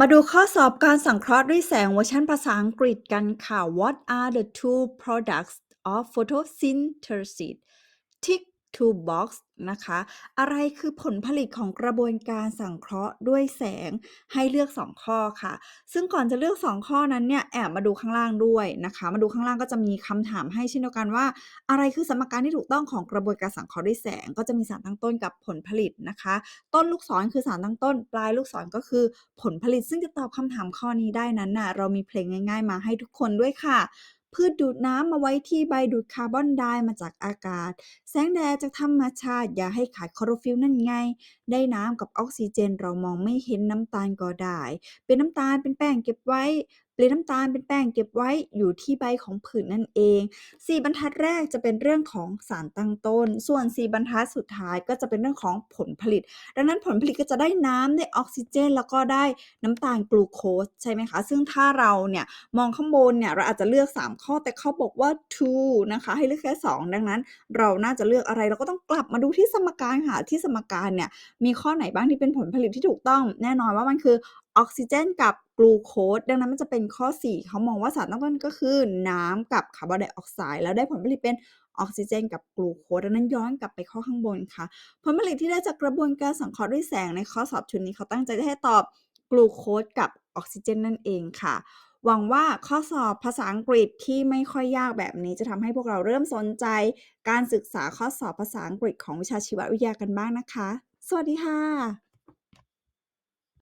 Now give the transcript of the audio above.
มาดูข้อสอบการสังเคราะห์ด้วยแสงเวอร์ชันภาษาอังกฤษกันค่ะ What are the two products of photosynthesis tick to box นะคะ อะไรคือผลผลิตของกระบวนการสังเคราะห์ด้วยแสงให้เลือก 2 ข้อค่ะ ซึ่งก่อนจะเลือก 2 ข้อนั้นเนี่ยแอบมาดูข้างล่างด้วยนะคะ มาดูข้างล่างก็จะมีคำถามให้เช่นเดียวกันว่า อะไรคือสมการที่ถูกต้องของกระบวนการสังเคราะห์ด้วยแสง ก็จะมีสารตั้งต้นกับผลผลิตนะคะ ต้นลูกศรคือสารตั้งต้น ปลายลูกศรก็คือผลผลิต ซึ่งจะตอบคำถามข้อนี้ได้นั้นน่ะเรามีเพลงง่าย ๆ มาให้ทุกคนด้วยค่ะ พืชดูดน้ำมาไว้ที่ใบดูดคาร์บอนไดมาจากอากาศ แสงแดดจากธรรมชาติอย่าให้ขาดคลอโรฟิลนั่นไง ได้น้ำกับออกซิเจนเรามองไม่เห็นน้ำตาลก็ได้ เป็นน้ำตาลเป็นแป้งเก็บไว้ เปลี่ยนน้ำตาลเป็นแป้งเก็บไว้อยู่ที่ใบของผืนนั่นเอง 4 บรรทัดแรกจะเป็นเรื่องของสารตั้งต้น ส่วน 4 บรรทัดสุดท้ายก็จะเป็นเรื่องของผลผลิต ดังนั้นผลผลิตก็จะได้น้ำได้ออกซิเจน แล้วก็ได้น้ำตาลกลูโคสใช่ไหมคะ ซึ่งถ้าเราเนี่ยมองข้างบนเนี่ยเราอาจจะเลือก 3 ข้อแต่เขาบอกว่า two นะคะให้เลือกแค่ 2 ดังนั้น เราน่าจะเลือกอะไรเราก็ต้องกลับมาดูที่สมการค่ะที่สมการเนี่ยมีข้อไหนบ้างที่เป็นผลผลิตที่ถูกต้องแน่นอนว่ามันคือ ออกซิเจนกับกลูโคสดังนั้นมันจะเป็นข้อ 4 เขามองว่าสารตั้งต้นก็คือน้ำกับคาร์บอนไดออกไซด์แล้วได้ผลผลิตเป็นออกซิเจนกับกลูโคสดังนั้นย้อนกลับไปข้อข้างบนค่ะ ผลผลิตที่ได้จากกระบวนการสังเคราะห์ด้วยแสงในข้อสอบชุดนี้เขาตั้งใจจะให้ตอบกลูโคสกับออกซิเจนนั่นเองค่ะ หวังว่าข้อสอบภาษาอังกฤษที่ไม่ค่อยยากแบบนี้จะทำให้พวกเราเริ่มสนใจ การศึกษาข้อสอบภาษาอังกฤษของวิชาชีววิทยากันบ้างนะคะ สวัสดีค่ะ